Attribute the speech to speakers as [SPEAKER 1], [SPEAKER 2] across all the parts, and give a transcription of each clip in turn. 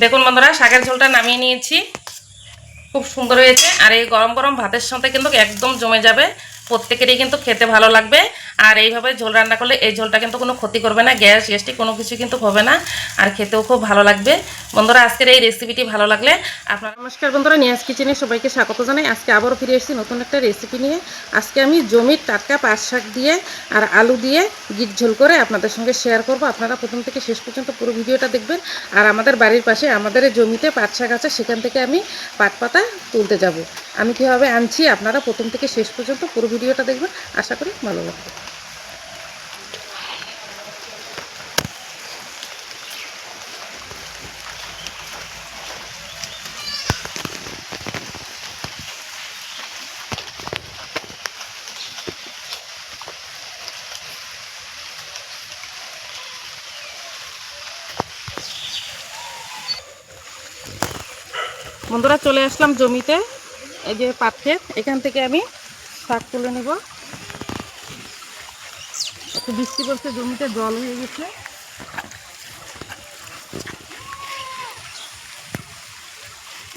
[SPEAKER 1] দেখুন বন্ধুরা, শাকের ঝোলটা নামিয়ে নিয়েছি। খুব সুন্দর হয়েছে। আর এই গরম গরম ভাতের সাথে কিন্তু একদম জমে যাবে। প্রত্যেকেরই কিন্তু খেতে ভালো লাগবে। আর এইভাবে ঝোল রান্না করলে এই ঝোলটা কিন্তু কোনো ক্ষতি করবে না, গ্যাস গ্যাসটি কোনো কিছু কিন্তু হবে না আর খেতেও খুব ভালো লাগবে। বন্ধুরা, আজকের এই রেসিপিটি ভালো লাগলে আপনার নমস্কার বন্ধুরা, নিয়াজ কিচেনে সবাইকে স্বাগত জানাই। আজকে আবারও ফিরে এসেছি নতুন একটা রেসিপি নিয়ে। আজকে আমি জমির টাটকা পাট শাক দিয়ে আর আলু দিয়ে গিট ঝোল করে আপনাদের সঙ্গে শেয়ার করব। আপনারা প্রথম থেকে শেষ পর্যন্ত পুরো ভিডিওটা দেখবেন। আর আমাদের বাড়ির পাশে আমাদের জমিতে পাট শাক আছে, সেখান থেকে আমি পাট পাতা তুলতে যাব। আমি কীভাবে আনছি আপনারা প্রথম থেকে শেষ পর্যন্ত পুরো ভিডিওটা দেখবেন। আশা করি ভালো লাগবে। বন্ধুরা চলে আসলাম জমিতে, এই যে পাট ক্ষেত, এখান থেকে আমি শাক তুলে নেব। একটু বৃষ্টি পড়ছে, জমিতে জল হয়ে গেছে।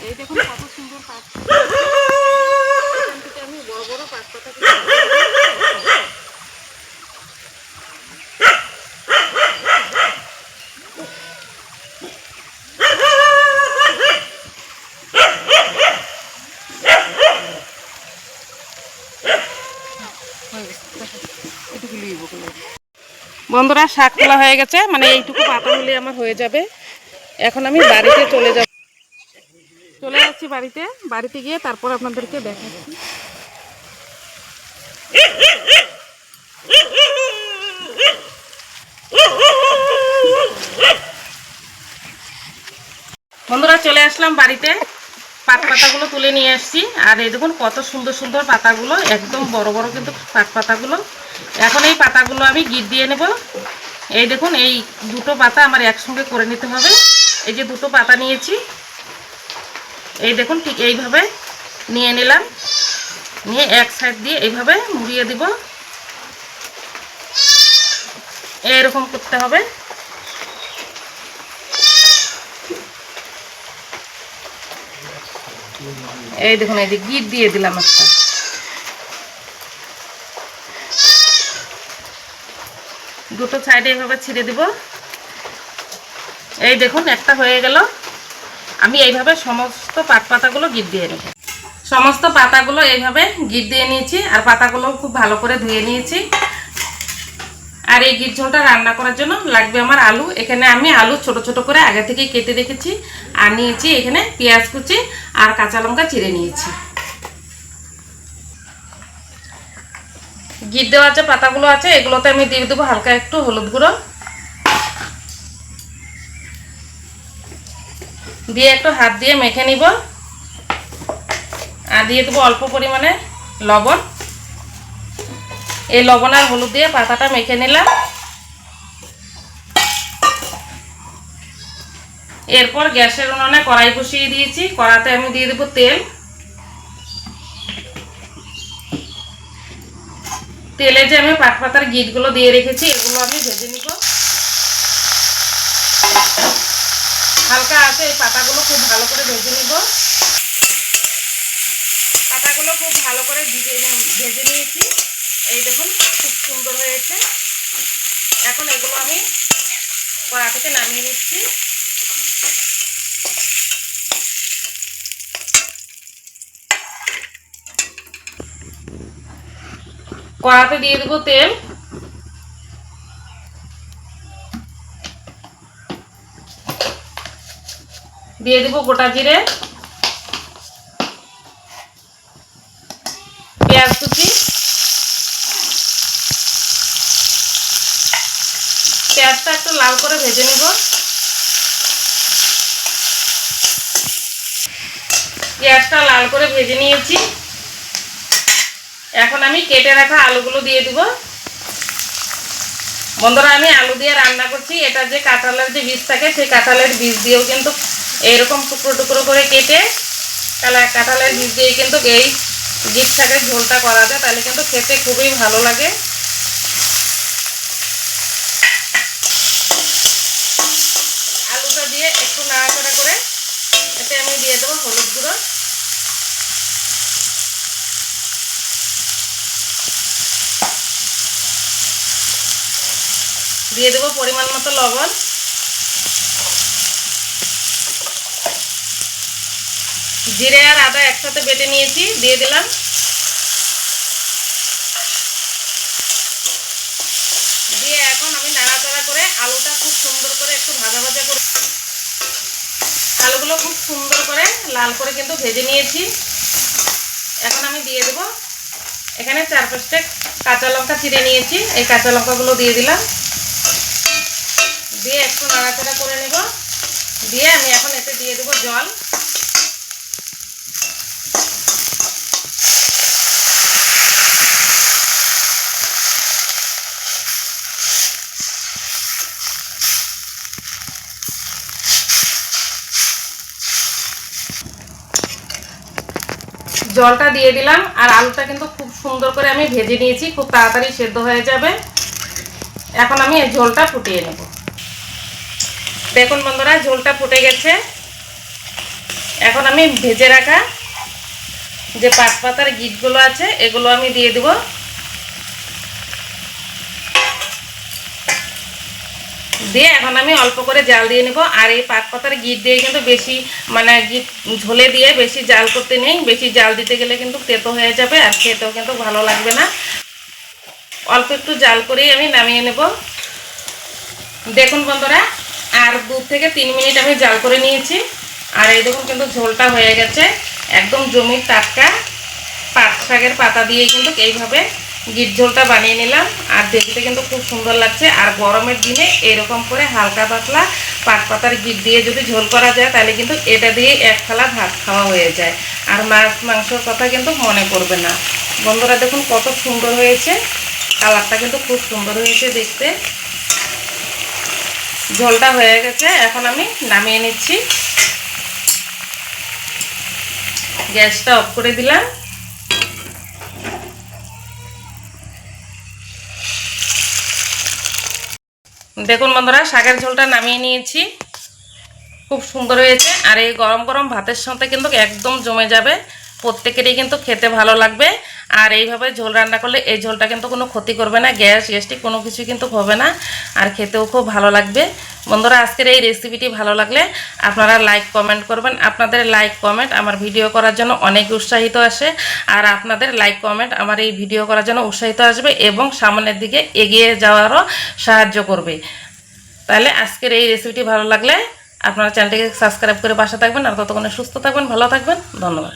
[SPEAKER 1] এই দেখুন কত সুন্দর পাট। এখান থেকে আমি বড় বড় পাট বন্ধুরা, শাক তোলা হয়ে গেছে। মানে এইটুকু পাতা হলে আমার হয়ে যাবে। এখন আমি বাড়িতে চলে যাব চলে যাচ্ছি বাড়িতে। বাড়িতে গিয়ে তারপর আপনাদেরকে দেখাচ্ছি। বন্ধুরা, চলে আসলাম বাড়িতে। পাট পাতাগুলো তুলে নিয়ে আসছি। আর এই দেখুন কত সুন্দর সুন্দর পাতাগুলো, একদম বড় বড় কিন্তু পাট পাতাগুলো। এখন এই পাতাগুলো আমি গিট দিয়ে নেব। এই দেখুন, এই দুটো পাতা আমার একসঙ্গে করে নিতে হবে। এই যে দুটো পাতা নিয়েছি, এই দেখুন ঠিক এইভাবে নিয়ে নিলাম। নিয়ে এক সাইড দিয়ে এইভাবে মুড়িয়ে দিব। এরকম করতে হবে। এই দেখুন, এই যে গিট দিয়ে দিলাম একটা। দুটো সাইডে এইভাবে ছিঁড়ে দিব। এই দেখুন, একটা হয়ে গেল। আমি এইভাবে সমস্ত পাট পাতাগুলো গিট দিয়ে নেব। সমস্ত পাতাগুলো এইভাবে গিট দিয়ে নিয়েছি, আর পাতাগুলো খুব ভালো করে ধুয়ে নিয়েছি। আর এই গিট ঝোলটা রান্না করার জন্য লাগবে আমার আলু। এখানে আমি আলু ছোট ছোট করে আগে থেকে কেটে রেখেছি আর নিয়েছি এখানে পেঁয়াজ কুচি আর কাঁচা লঙ্কা চিড়ে নিয়েছি। গিট দেওয়ার যে পাতাগুলো আছে, এগুলোতে আমি দিয়ে দেবো হালকা একটু হলুদ গুঁড়ো। দিয়ে একটু হাত দিয়ে মেখে নিব। আর দিয়ে দেবো অল্প পরিমাণে লবণ। এই লবণ আর হলুদ দিয়ে পাতাটা মেখে নিলাম। এরপর গ্যাসের উনুনে কড়াই বসিয়ে দিয়েছি, কড়াতে আমি দিয়ে দেবো তেল। তেলে যে আমি পাট পাতার গিটগুলো দিয়ে রেখেছি, এগুলো আমি ভেজে নিব। হালকা আছে, এই পাতাগুলো খুব ভালো করে ভেজে নিব। পাতাগুলো খুব ভালো করে ভিজে ভেজে নিয়েছি। এই দেখুন, খুব সুন্দর হয়েছে। এখন এগুলো আমি কড়া থেকে নামিয়ে নিচ্ছি। কড়াতে দিয়ে দেবো তেল। দিয়ে দেবো গোটা জিরে। পেঁয়াজ কুচি। পেঁয়াজটা একটু লাল করে ভেজে নেব। পেঁয়াজটা লাল করে ভেজে নিয়েছি। এখন আমি কেটে রাখা আলুগুলো দিয়ে দিব। বন্ধুরা, আমি আলু দিয়ে রান্না করছি। এটা যে কাঁঠালের যে বীজ থাকে, সেই কাঁঠালের বীজ দিয়েও কিন্তু এইরকম টুকরো টুকরো করে কেটে, তাহলে কাঁঠালের বীজ দিয়ে কিন্তু এই বীজ শাকের ঝোলটা করা যায়, তাহলে কিন্তু খেতে খুবই ভালো লাগে আলুটা দিয়ে একটু নাড়াচাড়া করে হলুদ গুঁড়ো দিয়ে দেবো পরিমাণ মতো লবণ। জিরে আর আদা একসাথে বেটে নিয়েছি, দিয়ে দিলাম। দিয়ে এখন আমি নাড়াচাড়া করে আলুটা খুব সুন্দর করে একটু ভাজা ভাজা করে আলুগুলো খুব সুন্দর করে লাল করে কিন্তু ভেজে নিয়েছি। এখন আমি দিয়ে দেব। এখানে চার পাঁচটা কাঁচা লঙ্কা চিড়ে নিয়েছি। এই কাঁচা লঙ্কাগুলো দিয়ে দিলাম। দিয়ে একটু নাড়াচাড়া করে নেব। দিয়ে আমি এখন এতে দিয়ে দেবো জল। জলটা দিয়ে দিলাম, আর আলুটা কিন্তু খুব সুন্দর করে আমি ভেজে নিয়েছি, খুব তাড়াতাড়ি সেদ্ধ হয়ে যাবে। এখন আমি এই ঝোলটা ফুটিয়ে নেব। দেখুন বন্ধুরা, ঝোলটা ফুটে গেছে। এখন আমি ভেজে রাখা যে পাট পাতার গিটগুলো আছে, এগুলো আমি দিয়ে দেব। দিয়ে এখন আমি অল্প করে জাল দিয়ে নেব। আর এই পাট পাতার গিট দিয়ে কিন্তু বেশি মানে গিট ঝোলে দিয়ে বেশি জাল করতে নেই। বেশি জাল দিতে গেলে কিন্তু তেতো হয়ে যাবে আর খেতেও কিন্তু ভালো লাগবে না। অল্প একটু জাল করেই আমি নামিয়ে নেব। দেখুন বন্ধুরা আর দু থেকে তিন মিনিট আমি জাল করে নিয়েছি। আর এই দেখুন কিন্তু ঝোলটা হয়ে গেছে। একদম জমির টাটকা পাট শাকের পাতা দিয়ে কিন্তু এইভাবে গিট ঝোলটা বানিয়ে নিলাম। আর দেখতে কিন্তু খুব সুন্দর লাগছে। আর গরমের দিনে এরকম করে হালকা পাতলা পাট পাতার গিট দিয়ে যদি ঝোল করা যায়, তাহলে কিন্তু এটা দিয়ে এক থালা ভাত খাওয়া হয়ে যায়। আর মাছ মাংসর কথা কিন্তু মনে করবে না। বন্ধুরা দেখুন কত সুন্দর হয়েছে। কালারটা কিন্তু খুব সুন্দর হয়েছে দেখতে। ঝোলটা হয়ে গেছে। এখন আমি নামিয়ে নিচ্ছি। গ্যাসটা অফ করে দিলাম। দেখুন বন্ধুরা, শাকের ঝোলটা নামিয়ে নিয়েছি। খুব সুন্দর হয়েছে। আর এই গরম গরম ভাতের সাথে কিন্তু একদম জমে যাবে। প্রত্যেকেরই কিন্তু খেতে ভালো লাগবে। আর এইভাবে ঝোল রান্না করলে এই ঝোলটা কিন্তু কোনো ক্ষতি করবে না, গ্যাস গ্যাসটি কোনো কিছু কিন্তু হবে না। আর খেতেও খুব ভালো লাগবে। বন্ধুরা, আজকের এই রেসিপিটি ভালো লাগলে আপনারা লাইক কমেন্ট করবেন। আপনাদের লাইক কমেন্ট আমার ভিডিও করার জন্য অনেক উৎসাহিত আসে। আর আপনাদের লাইক কমেন্ট আমার এই ভিডিও করার জন্য উৎসাহিত আসবে এবং সামনের দিকে এগিয়ে যাওয়ারও সাহায্য করবে। তাহলে আজকের এই রেসিপিটি ভালো লাগলে আপনারা চ্যানেলটিকে সাবস্ক্রাইব করে পাশে থাকবেন। আর ততক্ষণে সুস্থ থাকবেন, ভালো থাকবেন। ধন্যবাদ।